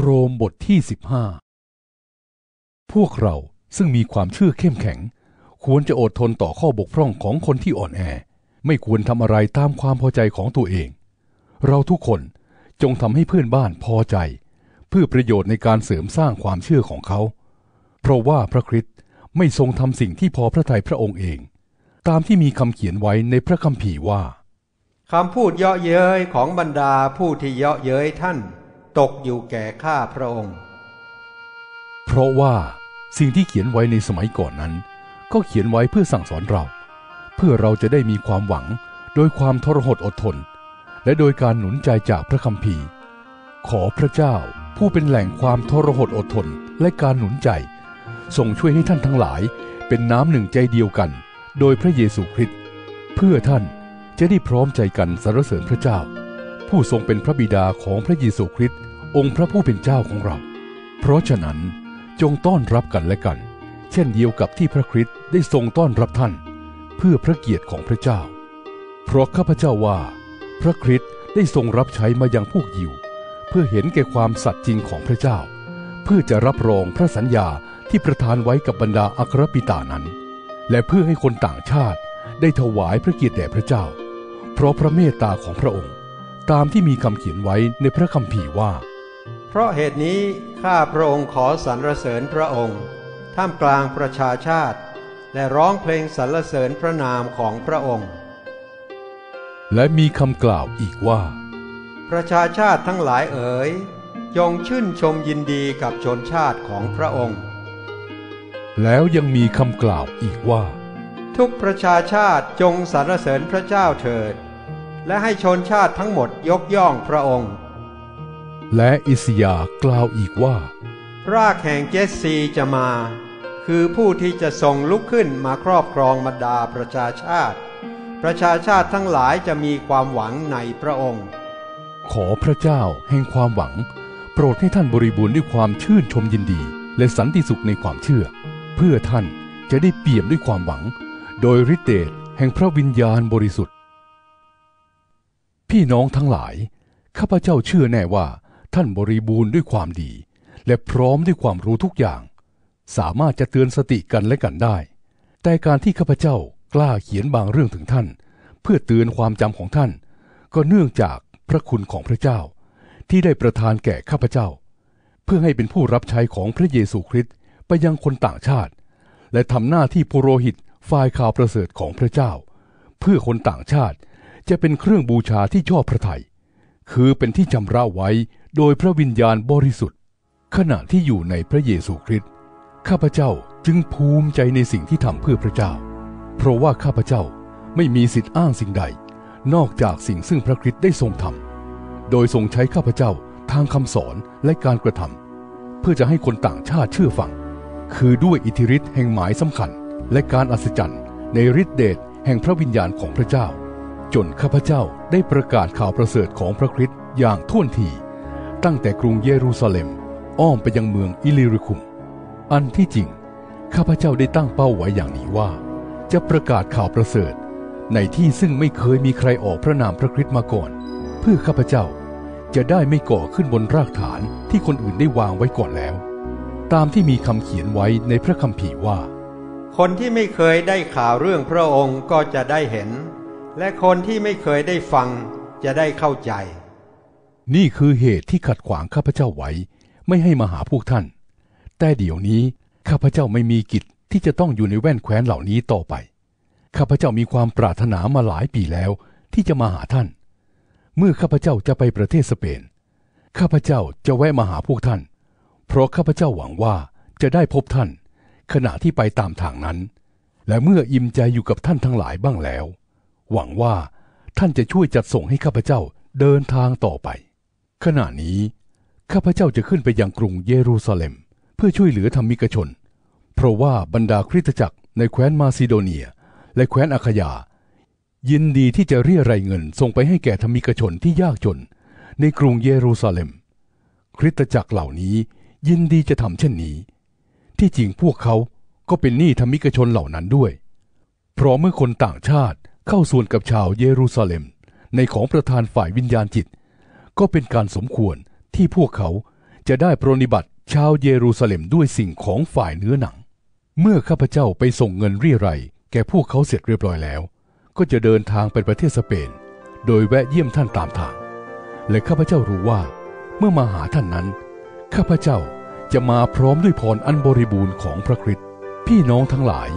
โรมบทที่ 15 พวกเราซึ่งมีความเชื่อเข้มแข็ง ควรจะอดทนต่อข้อบกพร่องของคนที่อ่อนแอ ไม่ควรทำอะไรตามความพอใจของตัวเอง เราทุกคนจงทำให้เพื่อนบ้านพอใจ เพื่อประโยชน์ในการเสริมสร้างความเชื่อของเขา เพราะว่าพระคริสต์ไม่ทรงทำสิ่งที่พอพระทัยพระองค์เอง ตามที่มีคำเขียนไว้ในพระคัมภีร์ว่าคำพูดเยาะเย้ยของบรรดาผู้ที่เยาะเย้ยท่าน ตกอยู่แก่ข้าพระองค์ เพราะว่าสิ่งที่เขียนไว้ในสมัยก่อนนั้น ก็เขียนไว้เพื่อสั่งสอนเรา เพื่อเราจะได้มีความหวังโดยความทรหดอดทน และโดยการหนุนใจจากพระคัมภีร์ ขอพระเจ้าผู้เป็นแหล่งความทรหดอดทนและการหนุนใจทรงช่วยให้ท่านทั้งหลายเป็นน้ำหนึ่งใจเดียวกัน โดยพระเยซูคริสต์เพื่อท่านจะได้พร้อมใจกันสรรเสริญพระเจ้า ผู้ทรงเป็นพระบิดาของพระเยซูคริสต์ องค์พระผู้เป็นเจ้าของเรา เพราะฉะนั้นจงต้อนรับกันและกัน เช่นเดียวกับที่พระคริสต์ได้ทรงต้อนรับท่าน เพื่อพระเกียรติของพระเจ้า เพราะข้าพเจ้าว่า พระคริสต์ได้ทรงรับใช้มายังพวกยิว เพื่อเห็นแก่ความสัตย์จริงของพระเจ้า เพื่อจะรับรองพระสัญญาที่ประทานไว้กับบรรดาอัครปิตานั้น และเพื่อให้คนต่างชาติได้ถวายพระเกียรติแด่พระเจ้า เพราะพระเมตตาของพระองค์ ตามที่มีคำเขียนไว้ในพระคัมภีร์ว่า ราะเหตุนี้ข้าพระองค์ขอสรรเสริญพระองค์ ท่ามกลางประชาชาติ และร้องเพลงสรรเสริญพระนามของพระองค์ และมีคำกล่าวอีกว่า ประชาชาติทั้งหลายเอ๋ยจงชื่นชมยินดีกับชนชาติของพระองค์ แล้วยังมีคำกล่าวอีกว่า ทุกประชาชาติจงสรรเสริญพระเจ้าเถิด และให้ชนชาติทั้งหมดยกย่องพระองค์ และอิสยาห์กล่าวอีกว่า รากแห่งเจสซีจะมา คือผู้ที่จะทรงลุกขึ้นมาครอบครองบรรดาประชาชาติ ประชาชาติทั้งหลายจะมีความหวังในพระองค์ ขอพระเจ้าแห่งความหวัง โปรดให้ท่านบริบูรณ์ด้วยความชื่นชมยินดี และสันติสุขในความเชื่อ เพื่อท่านจะได้เปี่ยมด้วยความหวัง โดยฤทธิเดชแห่งพระวิญญาณบริสุทธิ์ พี่น้องทั้งหลาย ข้าพเจ้าเชื่อแน่ว่า ท่านบริบูรณ์ด้วยความดี และพร้อมด้วยความรู้ทุกอย่าง สามารถจะเตือนสติกันและกันได้ แต่การที่ข้าพเจ้ากล้าเขียนบางเรื่องถึงท่าน เพื่อเตือนความจำของท่าน ก็เนื่องจากพระคุณของพระเจ้า ที่ได้ประทานแก่ข้าพเจ้า เพื่อให้เป็นผู้รับใช้ของพระเยซูคริสต์ไปยังคนต่างชาติ และทำหน้าที่ปุโรหิตฝ่ายข่าวประเสริฐของพระเจ้า เพื่อคนต่างชาติจะเป็นเครื่องบูชาที่ชอบพระทยัย คือเป็นที่จำราไว้โดยพระวิญญาณบริสุทธิ์ ขณะที่อยู่ในพระเยซูคริสต์ข้าพเจ้าจึงภูมิใจในสิ่งที่ทำเพื่อพระเจ้า เพราะว่าข้าพเจ้าไม่มีสิทธิ์อ้างสิ่งใด นอกจากสิ่งซึ่งพระคริสต์ได้ทรงทำโดยทรงใช้ข้าพเจ้าทางคำสอนและการกระทำเพื่อจะให้คนต่างชาติเชื่อฟัง คือด้วยอิทธิฤทธิ์แห่งหมายสำคัญ และการอัศจรรย์ในฤทธิเดชแห่งพระวิญญาณของพระเจ้า จนข้าพเจ้าได้ประกาศข่าวประเสริฐของพระคริสต์อย่างท่วนทีตั้งแต่กรุงเยรูซาเล็ม อ้อมไปยังเมืองอิลิริคุม อันที่จริง ข้าพเจ้าได้ตั้งเป้าไว้อย่างนี้ว่า จะประกาศข่าวประเสริฐ ในที่ซึ่งไม่เคยมีใครออกพระนามพระคริสต์มาก่อน เพื่อข้าพเจ้าจะได้ไม่ก่อขึ้นบนรากฐานที่คนอื่นได้วางไว้ก่อนแล้ว ตามที่มีคำเขียนไว้ในพระคัมภีร์ว่า คนที่ไม่เคยได้ข่าวเรื่องพระองค์ก็จะได้เห็น และคนที่ไม่เคยได้ฟังจะได้เข้าใจ นี่คือเหตุที่ขัดขวางข้าพเจ้าไว้ ไม่ให้มาหาพวกท่าน แต่เดี๋ยวนี้ข้าพเจ้าไม่มีกิจที่จะต้องอยู่ในแว่นแคว้นเหล่านี้ต่อไป ข้าพเจ้ามีความปรารถนามาหลายปีแล้วที่จะมาหาท่าน เมื่อข้าพเจ้าจะไปประเทศสเปน ข้าพเจ้าจะแวะมาหาพวกท่าน เพราะข้าพเจ้าหวังว่าจะได้พบท่าน ขณะที่ไปตามทางนั้น และเมื่ออิ่มใจอยู่กับท่านทั้งหลายบ้างแล้ว หวังว่าท่านจะช่วยจัดส่งให้ข้าพเจ้าเดินทางต่อไป ขณะนี้ข้าพเจ้าจะขึ้นไปยังกรุงเยรูซาเล็ม เพื่อช่วยเหลือธรรมิกชน เพราะว่าบรรดาคริสตจักรในแคว้นมาซิโดเนีย และแคว้นอาคยา ยินดีที่จะเรียรายเงินส่งไปให้แก่ธรรมิกชนที่ยากจน ในกรุงเยรูซาเล็ม คริสตจักรเหล่านี้ยินดีจะทำเช่นนี้ ที่จริงพวกเขาก็เป็นหนี้ธรรมิกชนเหล่านั้นด้วย เพราะเมื่อคนต่างชาติ เข้าส่วนกับชาวเยรูซาเล็ม ในของประธานฝ่ายวิญญาณจิต ก็เป็นการสมควรที่พวกเขาจะได้ปรนิบัติชาวเยรูซาเล็มด้วยสิ่งของฝ่ายเนื้อหนัง เมื่อข้าพเจ้าไปส่งเงินเรียไรยแก่พวกเขาเสร็จเรียบร้อยแล้ว ก็จะเดินทางไปประเทศสเปน โดยแวะเยี่ยมท่านตามทาง และข้าพเจ้ารู้ว่า เมื่อมาหาท่านนั้น ข้าพเจ้าจะมาพร้อมด้วยพรอันบริบูรณ์ของพระคริสต์พี่น้องทั้งหลาย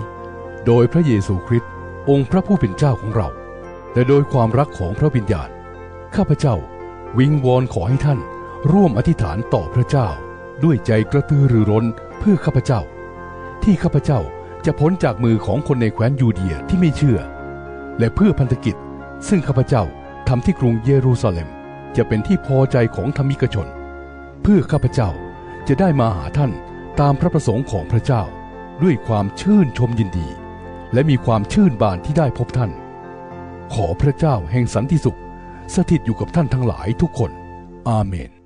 โดยพระเยซูคริสต์ องค์พระผู้เป็นเจ้าของเราและโดยความรักของพระวิญญาณ ข้าพเจ้า วิงวอนขอให้ท่านร่วมอธิษฐานต่อพระเจ้า ด้วยใจกระตือรือร้นเพื่อข้าพเจ้า ที่ข้าพเจ้าจะพ้นจากมือของคนในแคว้นยูเดียที่ไม่เชื่อ และเพื่อพันธกิจ ซึ่งข้าพเจ้าทำที่กรุงเยรูซาเล็ม จะเป็นที่พอใจของธรรมิกชน เพื่อข้าพเจ้าจะได้มาหาท่านตามพระประสงค์ของพระเจ้า ด้วยความชื่นชมยินดี และมีความชื่นบานที่ได้พบท่าน ขอพระเจ้าแห่งสันติสุข สถิตอยู่กับท่านทั้งหลายทุกคน อาเมน